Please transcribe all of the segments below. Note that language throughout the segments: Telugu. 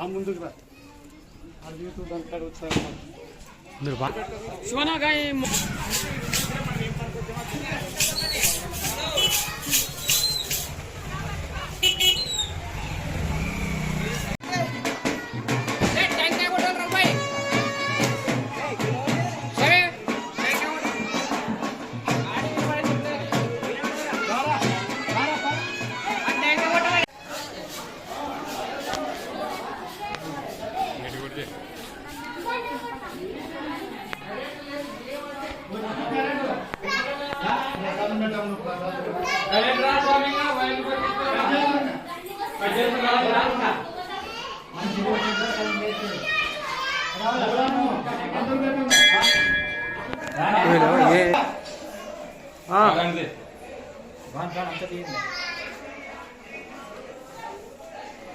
ఆ ముందుకు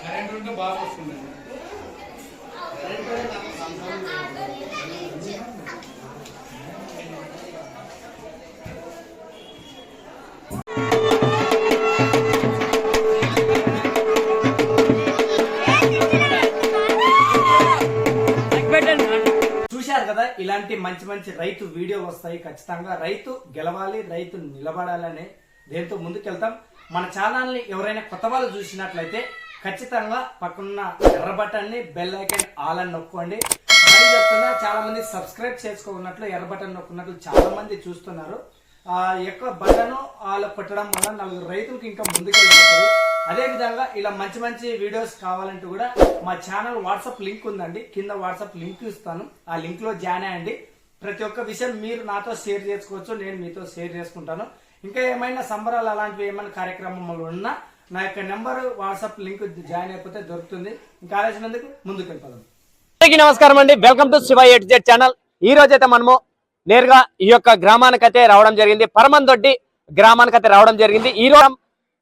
కరెంట్ ఉంటే బాగా వస్తుంది మంచి మంచి రైతు వీడియో వస్తాయి ఖచ్చితంగా. రైతు గెలవాలి రైతు నిలబడాలని దేంతో ముందుకెళ్తాం. మన ఛానల్ని ఎవరైనా కొత్త వాళ్ళు చూసినట్లయితే ఖచ్చితంగా పక్కన ఎర్ర బటన్ని బెల్ ఐకన్ ఆల్ అని నొక్కండి చెప్తున్నా చాలా మంది సబ్స్క్రైబ్ చేసుకోకున్నట్లు ఎర్ర బటన్ నొక్కున్నట్లు చాలా మంది చూస్తున్నారు. ఆ యొక్క బటన్ వాళ్ళు పెట్టడం వల్ల నలుగురు రైతులకు ఇంకా ముందుకెళ్ళిపోతుంది అదే విధంగా ఇలా మంచి మంచి వీడియోస్ కావాలంటే కూడా మా ఛానల్ వాట్సాప్ లింక్ ఉందండి. కింద వాట్సాప్ లింక్ ఇస్తాను. ఆ లింక్లో జాయిన్ అయ్యండి. ప్రతి ఒక్క విషయం మీరు నాతో షేర్ చేసుకోవచ్చు. నేను మీతో షేర్ చేసుకుంటాను. ఇంకా ఏమైనా సంబరాలు అలాంటివి ఏమైనా కార్యక్రమాలు ఉన్నా నా యొక్క నెంబర్ వాట్సాప్ లింక్ జాయిన్ అయిపోతే దొరుకుతుంది. ఇంకా ఆలోచనందుకు ముందుకు వెళ్ళిపోదాం. అందరికీ నమస్కారం అండి. Welcome to Shiva eight Z channel ఈ రోజు అయితే మనము నేరుగా ఈ యొక్క గ్రామానికైతే రావడం జరిగింది. పరమందొడ్డి గ్రామానికైతే రావడం జరిగింది. ఈ రోజు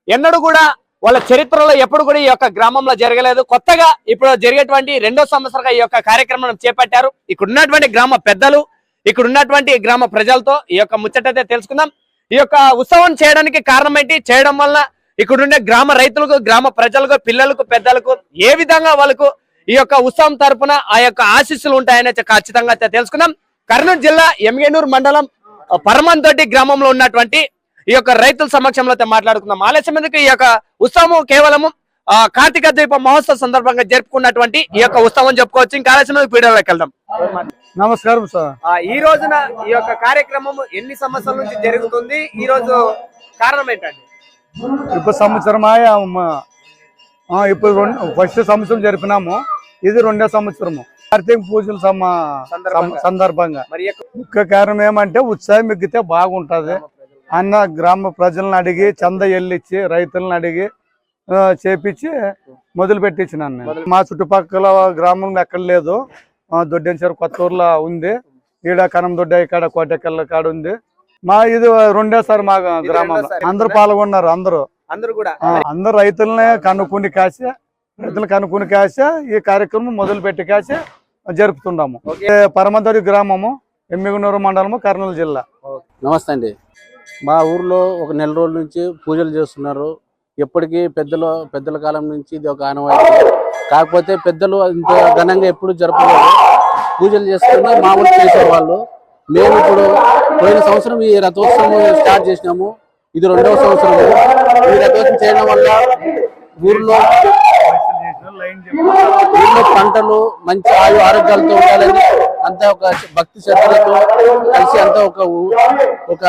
ఎన్నడూ కూడా వాళ్ళ చరిత్రలో ఎప్పుడు కూడా ఈ యొక్క గ్రామంలో జరగలేదు. కొత్తగా ఇప్పుడు జరిగేటువంటి రెండో సంవత్సరంగా ఈ యొక్క కార్యక్రమం చేపట్టారు. ఇక్కడ ఉన్నటువంటి గ్రామ పెద్దలు ఇక్కడ ఉన్నటువంటి గ్రామ ప్రజలతో ఈ యొక్క ముచ్చటైతే తెలుసుకుందాం. ఈ యొక్క ఉత్సవం చేయడానికి కారణం ఏంటి? చేయడం వల్ల ఇక్కడ ఉండే గ్రామ రైతులకు గ్రామ ప్రజలకు పిల్లలకు పెద్దలకు ఏ విధంగా వాళ్ళకు ఈ యొక్క ఉత్సవం తరపున ఆ యొక్క ఆశీస్సులు ఉంటాయని ఖచ్చితంగా అయితే తెలుసుకుందాం. కర్నూలు జిల్లా ఎమ్గేనూరు మండలం పరమంతోటి పరమంతొడ్డి గ్రామంలో ఉన్నటువంటి ఈ యొక్క రైతుల సమక్షంలో అయితే మాట్లాడుకుందాం. ఆలస్యం ఎందుకు? ఈ యొక్క ఉత్సవం కేవలము ఆ, కార్తీక దీప మహోత్సవ సందర్భంగా జరుపుకున్నటువంటి ఈ యొక్క ఉత్సవం చెప్పుకోవచ్చు. ఇంకా ఆలస్యం వీడియోలోకి వెళ్దాం. నమస్కారం సార్. ఈ రోజున ఈ యొక్క కార్యక్రమం ఎన్ని సంవత్సరాల నుంచి జరుగుతుంది? ఈ రోజు కారణం ఏంటండి? ఇప్పుడు సంవత్సరం ఇప్పుడు ఫస్ట్ సంవత్సరం జరిపినాము. ఇది రెండో సంవత్సరము. కార్తీక పూజల సందర్భంగా. ముఖ్య కారణం ఏమంటే ఉత్సాహం మిగితే బాగుంటది. అన్న గ్రామ ప్రజలను అడిగి చంద ఎల్లిచ్చి రైతులను అడిగి చేపించి మొదలు పెట్టించినాను నేను. మా చుట్టుపక్కల గ్రామం ఎక్కడ లేదు. దొడ్డెంచారు కొత్త ఊర్లో ఉంది. ఈడ కనం దొడ్డ ఇక్కడ కోటెక్కల కాడ ఉంది. మా ఇది రెండోసారి మా గ్రామంలో. రెండోసారి. అందరూ పాల్గొన్నారు అందరూ. అందరూ కూడా. అందరు రైతులనే కనుక్కుని కాసి రైతులు కనుక్కుని కాసి ఈ కార్యక్రమం మొదలు పెట్టి కాసి జరుపుతున్నాము పరమదొడి గ్రామము ఎమ్మిగునూరు మండలము కర్నూలు జిల్లా. నమస్తే అండి. మా ఊర్లో ఒక నెల రోజుల నుంచి పూజలు చేస్తున్నారు. ఎప్పటికీ పెద్దలు పెద్దల కాలం నుంచి ఇది ఒక ఆనవాయితీ. కాకపోతే పెద్దలు ఇంత ఘనంగా ఎప్పుడు జరపలేదు. పూజలు చేసుకుని మామూలు చేసేవాళ్ళు మేము ఇప్పుడు పోయిన సంవత్సరం ఈ రథోత్సవం స్టార్ట్ చేసినాము. ఇది రెండవ సంవత్సరం. ఈ రథోత్సవం చేయడం వల్ల ఊర్లో ఊర్లో పంటలు మంచి ఆయు ఆరోగ్యాలతో ఉండాలని అంతా ఒక భక్తి శ్రద్ధలతో కలిసి అంతా ఒక ఊ- ఒక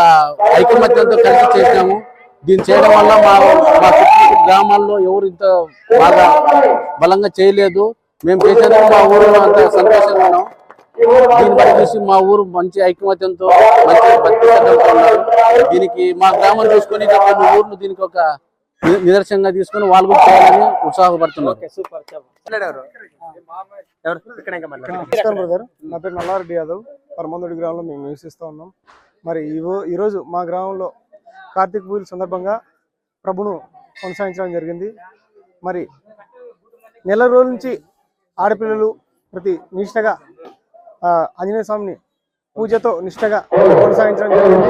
ఐకమత్యంతో కలిసి చేసినాము. దీన్ని చేయడం వల్ల మా మా చుట్టూ గ్రామాల్లో ఎవరు ఇంత బాగా బలంగా చేయలేదు. మేము చేసేందుకు మా ఊరిలో అంత సంతోషంగా ఉన్నాం. దీన్ని బట్టి చూసి మా ఊరు మంచి ఐకమత్యంతో మంచి భక్తి శ్రద్ధలతో ఉన్నారు. దీనికి మా గ్రామం చూసుకొని కొన్ని ఊర్లు దీనికి ఒక నిదర్శనంగా తీసుకొని వాళ్ళు కూడా చేయాలని ఉత్సాహపడుతున్నారు. సూపర్. ఎవరు? ఇక్కడ ఇంకా నమస్కారం బ్రదర్. నా పేరు నల్లారెడ్డి యాదవ్. పరమందుడి గ్రామంలో మేము నివసిస్తూ ఉన్నాం. మరి ఈరోజు మా గ్రామంలో కార్తీక పూజల సందర్భంగా ప్రభును కొనసాగించడం జరిగింది. మరి నెల రోజుల నుంచి ఆడపిల్లలు ప్రతి నిష్టగా ఆంజనేయ స్వామిని పూజతో నిష్టగా కొనసాగించడం జరిగింది.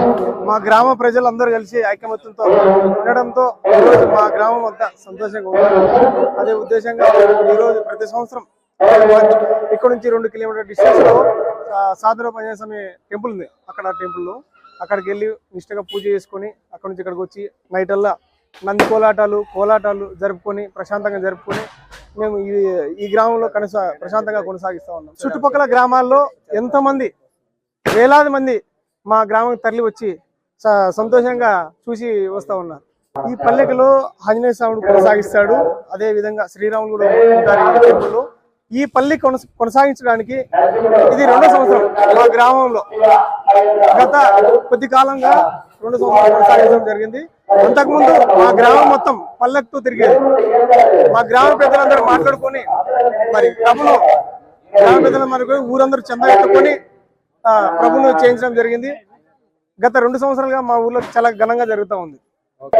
మా గ్రామ ప్రజలందరూ కలిసి ఐకమత్యంతో ఉండడంతో ఈరోజు మా గ్రామం అంతా సంతోషంగా ఉన్నారు అదే ఉద్దేశంగా ఈరోజు ప్రతి సంవత్సరం ఇక్కడ నుంచి రెండు కిలోమీటర్ డిస్టెన్స్లో ఆ, పంచాయస్వామి టెంపుల్ ఉంది. అక్కడ టెంపుల్లో. అక్కడికి వెళ్ళి నిష్టగా పూజ చేసుకొని అక్కడ నుంచి ఇక్కడికి వచ్చి నైట్ అల్లా నంది కోలాటాలు కోలాటాలు జరుపుకొని ప్రశాంతంగా జరుపుకొని మేము ఈ ఈ గ్రామంలో కనసా ప్రశాంతంగా కొనసాగిస్తా ఉన్నాం. చుట్టుపక్కల గ్రామాల్లో ఎంతమంది వేలాది మంది మా గ్రామం తరలి వచ్చి స- సంతోషంగా చూసి వస్తా ఉన్నారు. ఈ పల్లెకలో ఆంజనేయ స్వామిని కొనసాగిస్తాడు. అదే విధంగా శ్రీరాములు కూడా ఉంటారు ఈ టెంపుల్లో ఈ పల్లి కొనసాగించడానికి ఇది రెండో సంవత్సరం మా గ్రామంలో. గత కొద్ది కాలంగా రెండు సంవత్సరాలు కొనసాగించడం జరిగింది. అంతకుముందు మా గ్రామం మొత్తం పల్లెక్తో తిరిగేది. మా గ్రామ పెద్దలందరూ మాట్లాడుకొని మరి ప్రభును గ్రామ పెద్దలు మనకు ఊరందరూ చందా ఎత్తుకొని ప్రభును చేయించడం జరిగింది. గత రెండు సంవత్సరాలుగా మా ఊర్లో చాలా ఘనంగా జరుగుతూ ఉంది.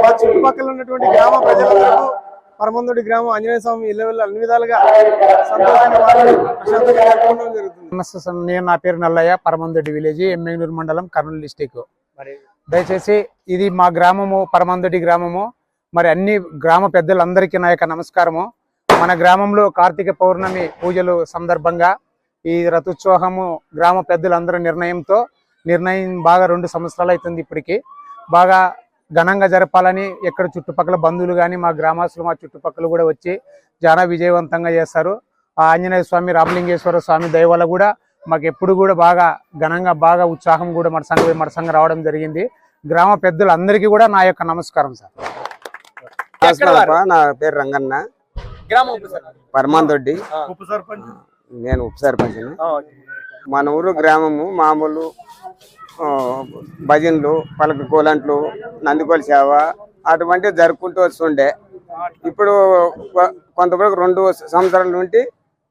మా చుట్టుపక్కల ఉన్నటువంటి గ్రామ ప్రజలందరూ పరమందుడి గ్రామం ఆంజనేయ స్వామి ఇళ్ళ వెళ్ళి అన్ని విధాలుగా సంతోషంగా వాళ్ళు ప్రశాంతంగా జరుపుకోవడం జరుగుతుంది. నమస్తే సార్ నేను నా పేరు నల్లయ్య పరమందొడ్డి విలేజ్ ఎమ్మెగనూరు మండలం కర్నూలు డిస్టిక్ దయచేసి ఇది మా గ్రామము పరమందొడ్డి గ్రామము. మరి అన్ని గ్రామ పెద్దలందరికీ నా యొక్క నమస్కారము. మన గ్రామంలో కార్తీక పౌర్ణమి పూజలు సందర్భంగా ఈ రథోత్సవము గ్రామ పెద్దలందరి నిర్ణయంతో నిర్ణయం బాగా రెండు సంవత్సరాలు అవుతుంది ఇప్పటికి. బాగా ఘనంగా జరపాలని ఎక్కడ చుట్టుపక్కల బంధువులు కానీ మా గ్రామస్తులు మా చుట్టుపక్కల కూడా వచ్చి చాలా విజయవంతంగా చేస్తారు. ఆ ఆంజనేయ స్వామి రామలింగేశ్వర స్వామి దయ వల్ల కూడా మాకు ఎప్పుడు కూడా బాగా ఘనంగా బాగా ఉత్సాహం కూడా మన సంఘ మన సంఘం రావడం జరిగింది. గ్రామ పెద్దలందరికీ కూడా నా యొక్క నమస్కారం సార్. నా పేరు రంగన్న. పరమాందొడ్డి. ఉప సర్పంచ్. నేను ఉప ఓకే. మన ఊరు గ్రామము మామూలు భజనలు పలక కోలంట్లు నందికోల సేవ అటువంటివి జరుపుకుంటూ వస్తుండే. ఇప్పుడు కొంతవరకు రెండు సంవత్సరాల నుండి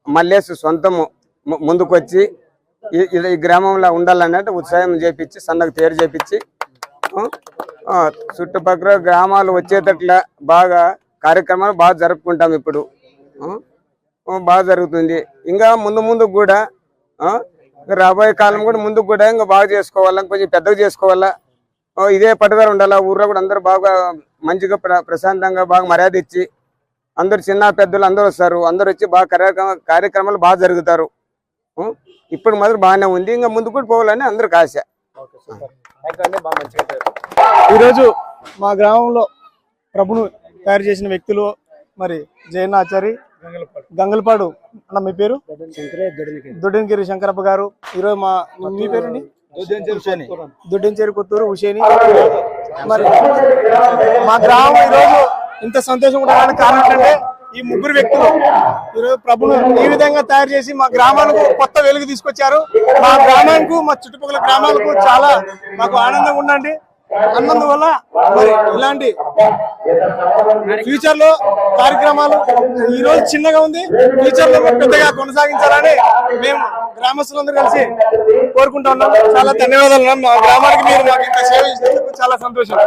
మల్లేసు సొంతము ముందుకొచ్చి ఈ గ్రామంలో ఉండాలన్నట్టు ఉత్సాహం చేపించి సన్నకు పేరు చేపించి చుట్టుపక్కల గ్రామాలు వచ్చేటట్ల బాగా కార్యక్రమాలు బాగా జరుపుకుంటాం ఇప్పుడు. బాగా జరుగుతుంది. ఇంకా ముందు ముందు కూడా రాబోయే కాలం కూడా ముందుకు కూడా ఇంకా బాగా చేసుకోవాలా కొంచెం పెద్దగా చేసుకోవాలా. ఆ, ఇదే పట్టుదల ఉండాలా. ఊర్లో కూడా అందరూ బాగా మంచిగా ప్ర- ప్రశాంతంగా బాగా మర్యాద ఇచ్చి అందరు చిన్న పెద్దలు అందరూ వస్తారు. అందరూ వచ్చి బాగా కార్యక్రమ కార్యక్రమాలు బాగా జరుగుతారు. ఇప్పుడు మాత్రం బాగానే ఉంది. ఇంకా ముందు కూడా పోవాలని అందరికి ఆశ. ఈరోజు మా గ్రామంలో ప్రభును తయారు చేసిన వ్యక్తులు మరి జయన్నాచారి గంగలపాడు. అన్న మీ పేరు? దొడ్డెనగిరి శంకరప్ప గారు. ఈరోజు మా మీ పేరండి? దొడ్డెంచేరి కొత్తూరు హుషేని మరి మా గ్రామం ఈరోజు ఇంత సంతోషం ఉండడానికి కారణం ఏంటంటే ఈ ముగ్గురు వ్యక్తులు ఈరోజు ప్రభును ఈ విధంగా తయారు చేసి మా గ్రామానికి కొత్త వెలుగు తీసుకొచ్చారు. మా గ్రామానికి మా చుట్టుపక్కల గ్రామాలకు చాలా మాకు ఆనందంగా ఉండండి అన్నందువల్ల మరి ఇలాంటి ఫ్యూచర్లో కార్యక్రమాలు ఈ రోజు చిన్నగా ఉంది. ఫ్యూచర్లో పెద్దగా కొనసాగించాలని మేము గ్రామస్తులందరూ కలిసి కోరుకుంటా ఉన్నాం. చాలా ధన్యవాదాలు. మా గ్రామానికి మీరు మాకు ఇంత సేవ చాలా సంతోషం.